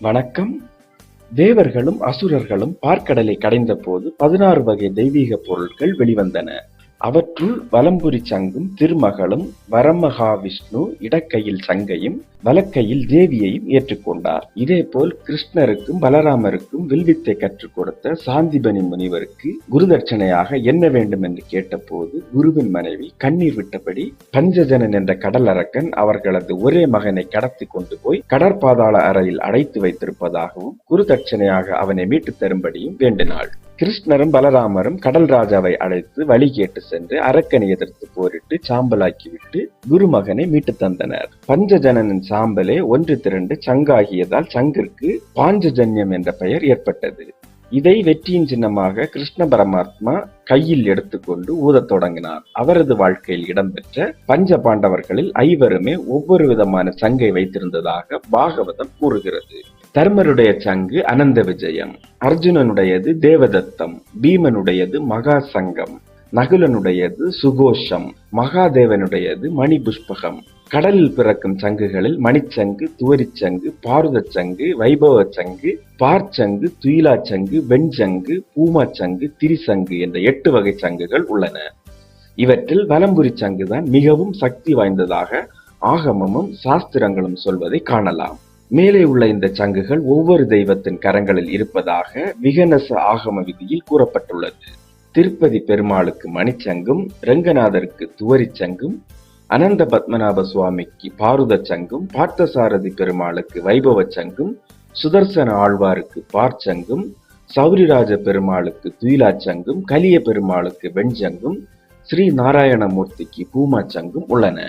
வணக்கம். தேவர்களும் அசுரர்களும் பார்க்கடலை கடைந்த போது பதினாறு வகை தெய்வீக பொருட்கள் வெளிவந்தன. அவற்றுள் வலம்புரி சங்கும் திருமகளும் வரமகாவிஷ்ணு இடக்கையில் சங்கையும் வலக்கையில் தேவியையும் ஏற்றுக்கொண்டார். இதேபோல் கிருஷ்ணருக்கும் பலராமருக்கும் வில்வித்தை கற்றுக் கொடுத்த சாந்திபனி முனிவருக்கு குருதட்சணையாக என்ன வேண்டும் என்று கேட்டபோது குருவின் மனைவி கண்ணீர் விட்டபடி பஞ்சஜனன் என்ற கடலரக்கன் அவர்களது ஒரே மகனை கடத்தி கொண்டு போய் கடற்பாதாள அறையில் அடைத்து வைத்திருப்பதாகவும் குருதட்சணையாக அவனை மீட்டுத் தரும்படியும் வேண்டினாள். கிருஷ்ணரும் பலராமரும் கடல் ராஜாவை அழைத்து வழி கேட்டு சென்று அரக்கனை எதிர்த்து போரிட்டு சாம்பலாக்கிவிட்டு குருமகனை மீட்டு தந்தனர். பஞ்சஜனனின் சாம்பலே ஒன்று திரண்டு சங்காகியதால் சங்கிற்கு பாஞ்சஜன்யம் என்ற பெயர் ஏற்பட்டது. இதை வெற்றியின் சின்னமாக கிருஷ்ண பரமாத்மா கையில் எடுத்துக்கொண்டு ஊதத் தொடங்கினார். அவரது வாழ்க்கையில் இடம்பெற்ற பஞ்ச பாண்டவர்களில் ஐவருமே ஒவ்வொரு விதமான சங்கை வைத்திருந்ததாக பாகவதம் கூறுகிறது. தர்மருடைய சங்கு அனந்த விஜயம். அர்ஜுனனுடையது தேவதத்தம் பீமனுடையது மகா சங்கம் நகுலனுடையது சுகோஷம் மகாதேவனுடையது மணிபுஷ்பகம். கடலில் பிறக்கும் சங்குகளில் மணிச்சங்கு துவரிச்சங்கு பாருதச் சங்கு வைபவ சங்கு பார்ச்சங்கு துயிலாச்சங்கு வெண்சங்கு பூமாச்சங்கு திரிசங்கு என்ற எட்டு வகை சங்குகள் உள்ளன. இவற்றில் வலம்புரி சங்குதான் மிகவும் சக்தி வாய்ந்ததாக ஆகமமும் சாஸ்திரங்களும் சொல்வதை காணலாம். மேலே உள்ள இந்த சங்குகள் ஒவ்வொரு தெய்வத்தின் கரங்களில் இருப்பதாக விகனச ஆகம விதியில் கூறப்பட்டுள்ளது. திருப்பதி பெருமாளுக்கு மணிச்சங்கும் ரங்கநாதருக்கு துவரிச்சங்கும் அனந்த பத்மநாப சுவாமிக்கு பாருத சங்கும் பார்த்தசாரதி பெருமாளுக்கு வைபவ சங்கும் சுதர்சன ஆழ்வாருக்கு பார்ச்சங்கும் சௌரிராஜ பெருமாளுக்கு துயிலாச்சங்கும் கலிய பெருமாளுக்கு வெண்சங்கும் ஸ்ரீ நாராயணமூர்த்திக்கு பூமாச்சங்கும் உள்ளன.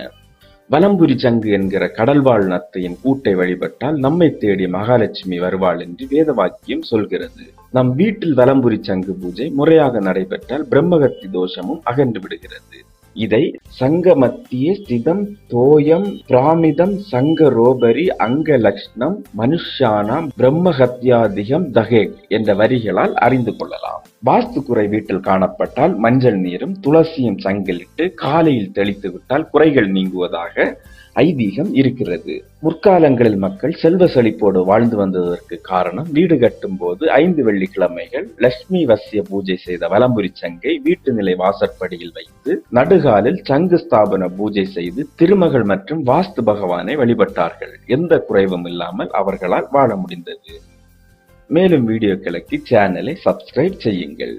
வலம்புரி சங்கு என்கிற கடல்வாழ் நத்தையின் கூட்டை வழிபட்டால் நம்மை தேடி மகாலட்சுமி வருவாள் என்று வேத வாக்கியம் சொல்கிறது. நம் வீட்டில் வலம்புரி சங்கு பூஜை முறையாக நடைபெற்றால் பிரம்மகத்தி தோஷமும் அகன்று விடுகிறது. இதை சங்க மத்திய ஸ்திதம் தோயம் பிராமிதம் சங்க ரோபரி அங்க லக்ஷ்ணம் மனுஷானாம் பிரம்மஹத்யாதிகம் தகேக் என்ற வரிகளால் அறிந்து கொள்ளலாம். வாஸ்து குறை வீட்டில் காணப்பட்டால் மஞ்சள் நீரும் துளசியும் சங்கிலிட்டு காலையில் தெளித்து விட்டால் குறைகள் நீங்குவதாக ஐதீகம் இருக்கிறது. முற்காலங்களில் மக்கள் செல்வ செழிப்போடு வாழ்ந்து வந்ததற்கு காரணம் வீடு கட்டும் போது ஐந்து வெள்ளிக்கிழமைகள் லட்சுமி வசிய பூஜை செய்த வலம்புரி சங்கை வீட்டு நிலை வாசற்படியில் வைத்து நடுகாலில் சங்கு ஸ்தாபன பூஜை செய்து திருமகள் மற்றும் வாஸ்து பகவானை வழிபட்டார்கள். எந்த குறைவும் இல்லாமல் அவர்களால் வாழ முடிந்தது. மேலும் வீடியோக்களுக்கு சேனலை சப்ஸ்கிரைப் செய்யுங்கள்.